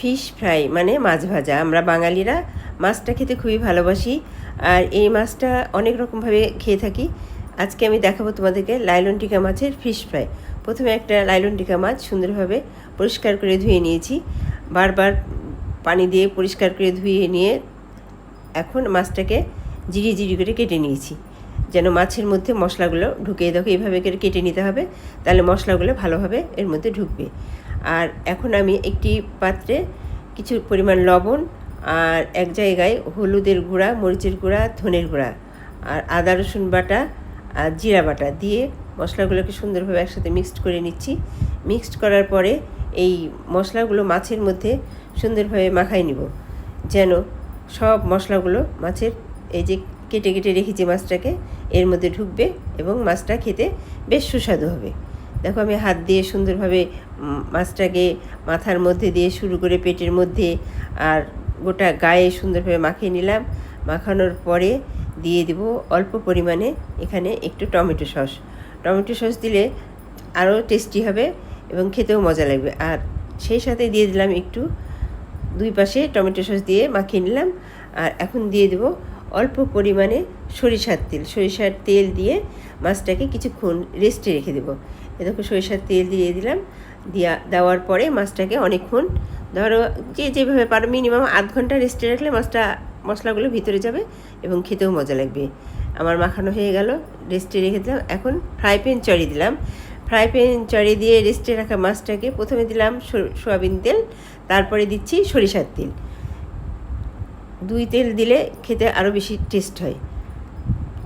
Fish fry মানে মাছ ভাজা। আমরা বাঙালিরা মাছটা খেতে খুবই ভালোবাসি। আর এই মাছটা অনেক রকমভাবে খেয়ে থাকি। আজকে আমি দেখাবো তোমাদেরকে লাইলন টিকা মাছের ফিশ ফ্রাই। প্রথমে একটা লাইলন টিকা মাছ সুন্দরভাবে পরিষ্কার করে ধুয়ে নিয়েছি। বারবার পানি দিয়ে পরিষ্কার করে ধুয়ে নিয়ে এখন মাছটাকে জিরি জিরি করে কেটে নিয়েছি। যেন মাছের মধ্যে মশলাগুলো ঢুকে দেখো, এইভাবে করে কেটে নিতে হবে। তাহলে মশলাগুলো ভালোভাবে এর মধ্যে ঢুকবে। আর এখন আমি একটি পাত্রে কিছু পরিমাণ লবণ আর এক জায়গায় হলুদের গুঁড়া, মরিচের গুঁড়া, ধনের গুঁড়া আর আদা, রসুন বাটা আর জিরা বাটা দিয়ে মশলাগুলোকে সুন্দরভাবে একসাথে মিক্সড করে নিচ্ছি। মিক্সড করার পরে এই মশলাগুলো মাছের মধ্যে সুন্দরভাবে মাখাই নিব যেন সব মশলাগুলো মাছের এই যে কেটে কেটে রেখেছি মাছটাকে এর মধ্যে ঢুকবে এবং মাছটা খেতে বেশ সুস্বাদু হবে। দেখো আমি হাত দিয়ে সুন্দরভাবে মাছটাকে মাথার মধ্যে দিয়ে শুরু করে পেটের মধ্যে আর গোটা গায়ে সুন্দরভাবে মাখিয়ে নিলাম। মাখানোর পরে দিয়ে দিব অল্প পরিমাণে এখানে একটু টমেটো সস। টমেটো সস দিলে আরও টেস্টি হবে এবং খেতেও মজা লাগবে। আর সেই সাথে দিয়ে দিলাম একটু দুই পাশে টমেটো সস দিয়ে মাখিয়ে নিলাম। আর এখন দিয়ে দেবো অল্প পরিমাণে সরিষার তেল। সরিষার তেল দিয়ে মাছটাকে কিছুক্ষণ রেস্টে রেখে দেবো। দেখো সরিষার তেল দিয়ে দিলাম। দিয়া দেওয়ার পরে মাছটাকে অনেকক্ষণ, ধরো যে যেভাবে পারো মিনিমাম আধ ঘণ্টা রেস্টে রাখলে মাছটা, মশলাগুলো ভিতরে যাবে এবং খেতেও মজা লাগবে। আমার মাখানো হয়ে গেল রেস্টে রেখে দিলাম। এখন ফ্রাই প্যান চড়িয়ে দিলাম। ফ্রাই প্যান চড়িয়ে দিয়ে রেস্টে রাখা মাছটাকে প্রথমে দিলাম সয়াবিন তেল, তারপরে দিচ্ছি সরিষার তেল। দুই তেল দিলে খেতে আরও বেশি টেস্ট হয়।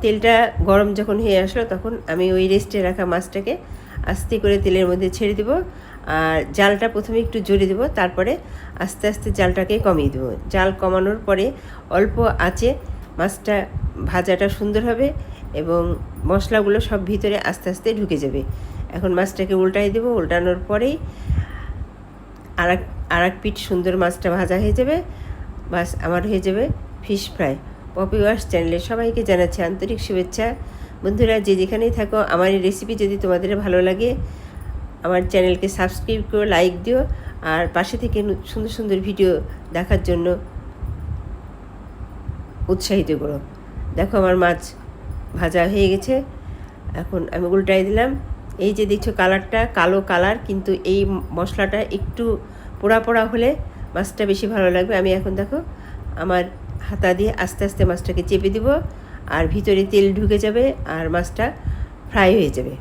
তেলটা গরম যখন হয়ে আসলো তখন আমি ওই রেস্টে রাখা মাছটাকে আস্তে করে তেলের মধ্যে ছেড়ে দেবো। আর জালটা প্রথমে একটু জোরে দেবো, তারপরে আস্তে আস্তে জালটাকে কমিয়ে দেবো। জাল কমানোর পরে অল্প আঁচে মাছটা ভাজাটা সুন্দর হবে এবং মশলাগুলো সব ভিতরে আস্তে আস্তে ঢুকে যাবে। এখন মাছটাকে উল্টাই দেবো। উল্টানোর পরেই আর এক আর এক পিঠ সুন্দর মাছটা ভাজা হয়ে যাবে। বাস আমার হয়ে যাবে ফিশ ফ্রাই। পপি ওয়াশ চ্যানেলে সবাইকে জানাচ্ছি আন্তরিক শুভেচ্ছা। বন্ধুরা, যে যেখানেই থাকো, আমার এই রেসিপি যদি তোমাদের ভালো লাগে, আমার চ্যানেলকে সাবস্ক্রাইব করো লাইক দিও, আর পাশে থেকে সুন্দর সুন্দর ভিডিও দেখার জন্য উৎসাহিত করো। দেখো আমার মাছ ভাজা হয়ে গেছে। এখন আমি উল্টাই দিলাম। এই যে দেখছ কালারটা কালো কালার কিন্তু এই মশলাটা একটু পোড়া পোড়া হলে মাছটা বেশি ভালো লাগবে। আমি এখন দেখো, আমার হাতা দিয়ে আস্তে আস্তে মাছটাকে চেপে দিব। আর ভিতরে তেল ঢুকে যাবে আর মাছটা ফ্রাই হয়ে যাবে।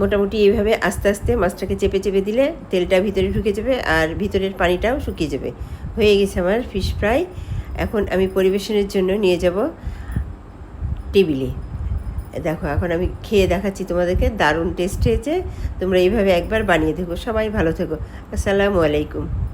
মোটামুটি এইভাবে আস্তে আস্তে মাছটাকে চেপে চেপে দিলে তেলটা ভিতরে ঢুকে যাবে আর ভিতরের পানিটাও শুকিয়ে যাবে। হয়ে গেছে আমার ফিশ ফ্রাই এখন আমি পরিবেশনের জন্য নিয়ে যাব টেবিলে। দেখো, এখন আমি খেয়ে দেখাচ্ছি তোমাদেরকে, দারুণ টেস্ট হয়েছে। তোমরা এইভাবে একবার বানিয়ে দেখো, সবাই ভালো থেকো। আসসালামু আলাইকুম।